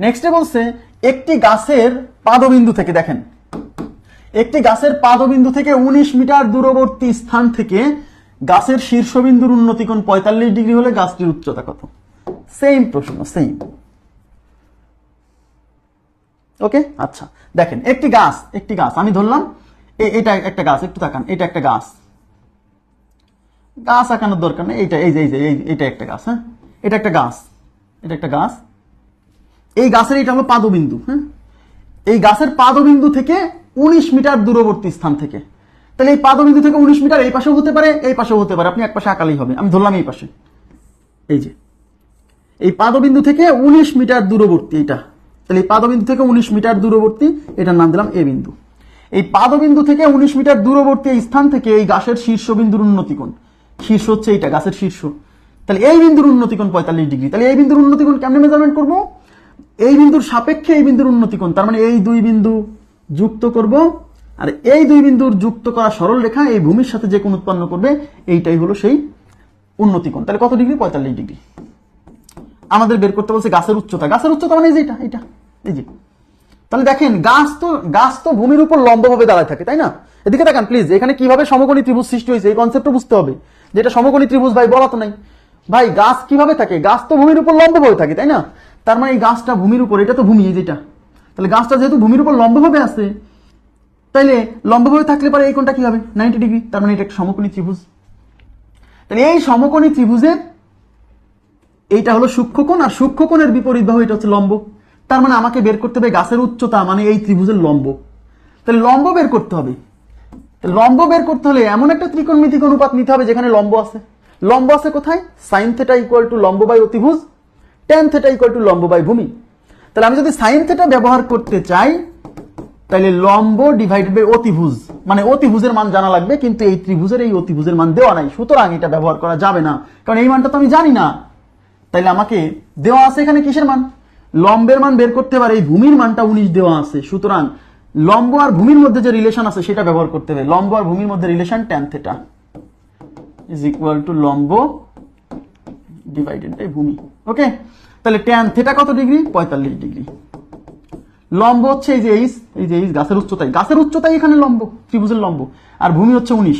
নেক্সটে বলছে, একটি গাছের পাদবিন্দু থেকে দেখেন। একটি গাছের পাদবিন্দু থেকে উনিশ মিটার দূরবর্তী স্থান থেকে গাছের শীর্ষবিন্দুর উন্নতিকোণ পঁয়তাল্লিশ ডিগ্রি হলে গাছটির উচ্চতা কত? সেম প্রশ্ন সেম ওকে আচ্ছা দেখেন, একটি গাছ একটি গাছ, আমি ধরলাম এটা একটা গাছ, একটু তাকান, এটা একটা গাছ। গাছ আঁকানোর দরকার নেই, এইটা, এই যে এই যে, এই- এইটা একটা গাছ হ্যাঁ? এটা একটা গাছ, এটা একটা গাছ এই গাছের এটা হলো পাদবিন্দু হ্যাঁ? এই গাছের পাদবিন্দু থেকে উনিশ মিটার দূরবর্তী স্থান থেকে। তাহলে এই পাদবিন্দু থেকে উনিশ মিটার এই পাশেও হতে পারে, এই পাশেও হতে পারে। আপনি এক পাশে আঁকালেই হবে। আমি ধরলাম এই পাশে। এই যে। এই পাদবিন্দু থেকে উনিশ মিটার দূরবর্তী এটা তাহলে এই পাদবিন্দু থেকে উনিশ মিটার দূরবর্তী, এটার নাম দিলাম এ বিন্দু। এই পাদবিন্দু থেকে উনিশ মিটার দূরবর্তী এই স্থান থেকে এই গাছের শীর্ষ শীর্ষবিন্দুর উন্নতিকোণ। শীর্ষ হচ্ছে এইটা, গাছের শীর্ষ। তাহলে এই বিন্দুর উন্নতিকোণ পঁয়তাল্লিশ ডিগ্রি। তাহলে এই বিন্দুর উন্নতি উন্নতিকোণ কেমনে মেজারমেন্ট করব? এই বিন্দুর সাপেক্ষে এই বিন্দুর উন্নতিকোণ তার মানে এই দুই বিন্দু যুক্ত করব, আর এই দুই বিন্দুর যুক্ত করা সরল রেখা এই ভূমির সাথে যে কোণ উৎপন্ন করবে, এইটাই হলো সেই উন্নতিকোণ তাহলে কত ডিগ্রি? পঁয়তাল্লিশ ডিগ্রি। আমাদের বের করতে বলছে গাছের উচ্চতা। গাছের উচ্চতা মানে এই যে এটা এটা এই যে। তাহলে দেখেন, গাছ তো গাছ তো ভূমির উপর লম্বভাবে দাঁড়ায় থাকে, তাই না? এদিকে দেখেন প্লিজ এখানে কীভাবে সমকোণী ত্রিভুজ সৃষ্টি হয়েছে, এই কনসেপ্টটা বুঝতে হবে। যেটা সমকোণী ত্রিভুজ, ভাই, বলা তো নাই। ভাই, গাছ কীভাবে থাকে? গাছ তো ভূমির উপর লম্বভাবে থাকে, তাই না? তার মানে এই গাছটা ভূমির উপর, এটা তো ভূমি এই যেটা। তাহলে গাছটা যেহেতু ভূমির উপর লম্বভাবে আছে, তাইলে লম্বভাবে থাকলে পরে এই কোণটা কি হবে? নাইনটি ডিগ্রি তার মানে এটা একটা সমকোণী ত্রিভুজ। তাহলে এই সমকোণী ত্রিভুজের, এইটা হলো সূক্ষ্মকোণ আর সূক্ষ্মকোণের বিপরীত বাহু এটা হচ্ছে লম্ব। তার মানে আমাকে বের করতে হবে গাছের উচ্চতা মানে এই ত্রিভুজের লম্ব। তাহলে লম্ব বের করতে হবে। লম্ব বের করতে হলে এমন একটা ত্রিকোণমিতিক অনুপাত নিতে হবে যেখানে লম্ব আছে। লম্ব আছে কোথায়? সাইন থেটা ইকুয়াল টু লম্ব বাই অতিভুজ। টেন থেটা ইকুয়াল টু লম্ব বাই ভূমি। তাহলে আমি যদি সাইন থেটা ব্যবহার করতে চাই, তাহলে লম্ব ডিভাইডেড বাই অতিভুজ মানে অতিভুজের মান জানা লাগবে, কিন্তু এই ত্রিভুজের এই অতিভুজের মান দেওয়া নাই। সুতরাং এটা ব্যবহার করা যাবে না, কারণ এই মানটা তো আমি জানি না। তাইলে আমাকে দেওয়া আছে এখানে কিসের মান? লম্বের মান বের করতে পারে এই ভূমির মানটা উনিশ দেওয়া আছে। সুতরাং লম্ব আর ভূমির মধ্যে যে রিলেশন আছে, সেটা ব্যবহার করতে হবে। লম্ব আর ভূমির মধ্যে relation tan theta is equal to লম্ব ডিভাইডেড বাই ভূমি। ওকে তাহলে ট্যান থেটা কত ডিগ্রি পঁয়তাল্লিশ ডিগ্রি লম্ব হচ্ছে এই যে এইস এই যে এইস গাছের উচ্চতাই গাছের উচ্চতাই এখানে লম্ব, ত্রিভুজের লম্ব। আর ভূমি হচ্ছে উনিশ।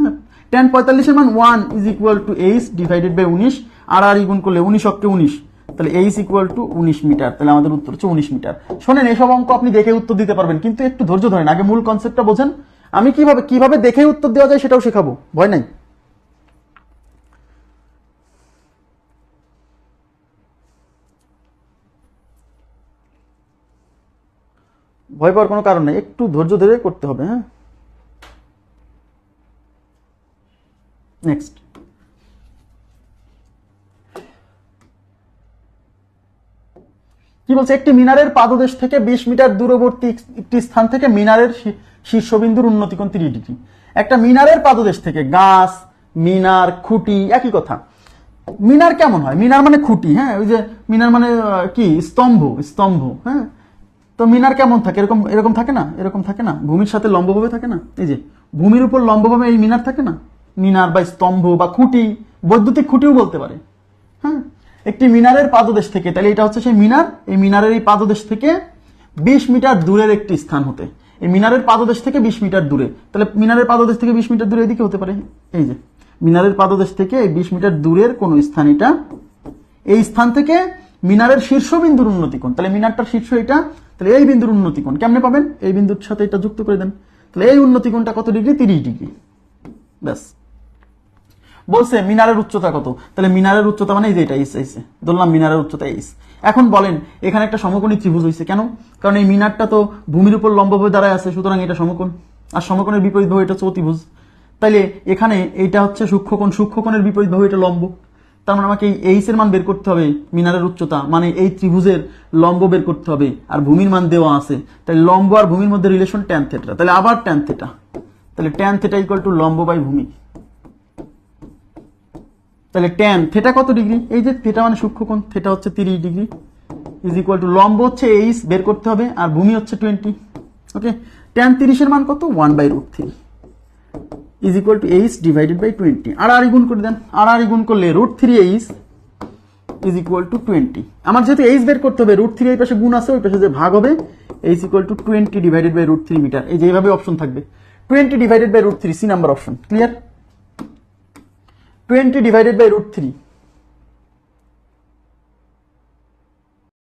হ্যাঁ? টেন পঁয়তাল্লিশের মান one is equal to h divided by উনিশ। আর আর গুণ করলে উনিশ অক্ষে উনিশ। তাহলে এইস ইকুয়াল টু উনিশ মিটার তাহলে আমাদের উত্তর হচ্ছে উনিশ মিটার শোনেন, এসব অঙ্ক আপনি দেখে উত্তর দিতে পারবেন, কিন্তু একটু ধৈর্য ধরেন। আগে মূল কনসেপ্টটা বোঝেন। আমি কীভাবে কীভাবে দেখে উত্তর দেওয়া যায় সেটাও শেখাবো। ভয় নাই? ভয় পাওয়ার কোনো কারণ নেই। একটু ধৈর্য ধরে করতে হবে হ্যাঁ? নেক্সট কি বলছে? একটি মিনারের পাদদেশ থেকে বিশ মিটার দূরবর্তী একটি স্থান থেকে মিনারের শীর্ষবিন্দুর উন্নতিকোণ তিরিশ ডিগ্রি। একটা মিনারের পাদদেশ থেকে গাছ, মিনার, খুঁটি, একই কথা। মিনার কেমন হয়? মিনার মানে খুঁটি হ্যাঁ? ওই যে মিনার মানে কি? স্তম্ভ স্তম্ভ হ্যাঁ? তো মিনার কেমন থাকে? এরকম এরকম থাকে না? এরকম থাকে না? ভূমির সাথে লম্বভাবে থাকে না? এই যে, ভূমির উপর লম্বভাবে এই মিনার থাকে না? মিনার বা স্তম্ভ বা খুঁটি, বৈদ্যুতিক খুঁটিও বলতে পারে। হ্যাঁ? একটি মিনারের পাদদেশ থেকে, তাহলে এটা হচ্ছে সেই মিনার। এই মিনারের এই পাদদেশ থেকে বিশ মিটার দূরের একটি স্থান হতে। এই মিনারের পাদদেশ থেকে বিশ মিটার দূরে। তাহলে মিনারের পাদদেশ থেকে বিশ মিটার দূরে এদিকে হতে পারে। এই যে, মিনারের পাদদেশ থেকে এই বিশ মিটার দূরের কোন স্থান এটা? এই স্থান থেকে মিনারের শীর্ষবিন্দুর উন্নতি কোণ তাহলে মিনারটার শীর্ষ এটা তাহলে এই বিন্দুর উন্নতি কোণ কেমনে পাবেন? এই বিন্দুর সাথে এটা যুক্ত করে দেন। তাহলে এই উন্নতি কোণটা কত ডিগ্রি? তিরিশ ডিগ্রি। ব্যাস। বলছে মিনারের উচ্চতা কত? তাহলে মিনারের উচ্চতা মানে এই যে এটা ইস এইসে ধরলাম মিনারের উচ্চতা ইস এখন বলেন, এখানে একটা সমকোণী ত্রিভুজ হয়েছে কেন? কারণ এই মিনারটা তো ভূমির উপর লম্বভাবে দাঁড়ায় আছে, সুতরাং এটা সমকোণ। আর সমকোণের বিপরীত বাহু এটা হচ্ছে অতিভুজ। তাইলে এখানে এইটা হচ্ছে সূক্ষ্মকোণ। সূক্ষ্মকোণের বিপরীত বাহু এটা লম্ব। তার মানে আমাকে এই এইস এর মান বের করতে হবে মিনারের উচ্চতা মানে এই ত্রিভুজের লম্ব বের করতে হবে, আর ভূমির মান দেওয়া আছে। তাহলে লম্ব আর ভূমির মধ্যে রিলেশন ট্যান থেটা তাহলে আবার ট্যান থেটা তাহলে ট্যান থেটা ইকুয়াল টু লম্ব বাই ভূমি। তাহলে ট্যান থেটা কত ডিগ্রি এই যে থেটা মানে সূক্ষ্মকোণ থেটা হচ্ছে তিরিশ ডিগ্রি ইজ ইকুয়াল টু লম্ব হচ্ছে এইচ বের করতে হবে, আর ভূমি হচ্ছে টোয়েন্টি ওকে ট্যান তিরিশের মান কত? One by root three is equal to h divided by twenty আর আর গুণ করে দেন। আর আর গুণ করলে root three h is equal to twenty আমার যেহেতু এইচ বের করতে হবে রুট থ্রি এই পাশে গুণ আছে, ওই পাশে যে ভাগ হবে h equal to twenty divided by root three metre এই যেভাবে অপশন থাকবে। Twenty divided by root three C number option clear twenty divided by root three